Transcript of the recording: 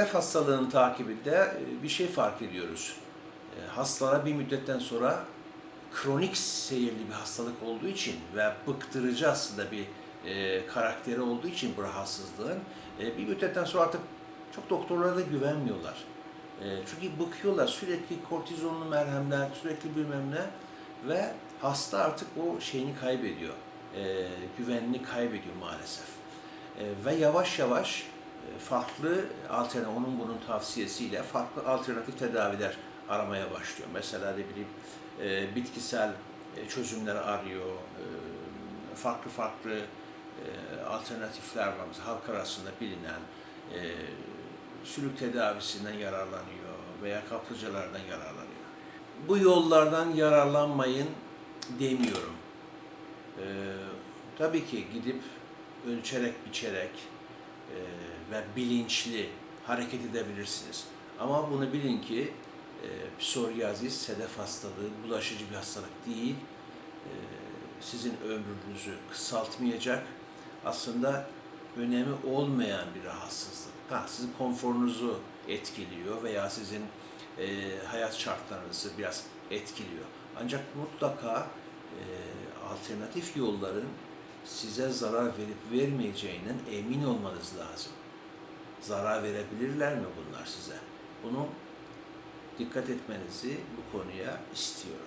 sedef hastalığının takibinde e, bir şey fark ediyoruz. E, Hastalara bir müddetten sonra kronik seyirli bir hastalık olduğu için ve bıktırıcı aslında bir e, karakteri olduğu için bu rahatsızlığın bir müddetten sonra artık çok doktorlara da güvenmiyorlar. Çünkü bıkıyorlar sürekli kortizonlu merhemler, sürekli bilmem ne ve hasta artık o şeyini kaybediyor, güvenini kaybediyor maalesef. Ve yavaş yavaş farklı alternatif, onun bunun tavsiyesiyle farklı alternatif tedaviler aramaya başlıyor. Mesela ne bileyim e, bitkisel e, çözümler arıyor, e, farklı farklı e, alternatifler var. Mesela halk arasında bilinen e, sülük tedavisinden yararlanıyor veya kaplıcalardan yararlanıyor. Bu yollardan yararlanmayın demiyorum. E, tabii ki gidip ölçerek biçerek ve bilinçli hareket edebilirsiniz. Ama bunu bilin ki e, psoriazis, sedef hastalığı bulaşıcı bir hastalık değil. E, sizin ömrünüzü kısaltmayacak. Aslında önemi olmayan bir rahatsızlık. Ha, sizin konforunuzu etkiliyor veya sizin e, hayat şartlarınızı biraz etkiliyor. Ancak mutlaka e, alternatif yolların size zarar verip vermeyeceğinden emin olmanız lazım. Zarar verebilirler mi bunlar size? Bunu dikkat etmenizi bu konuya istiyorum.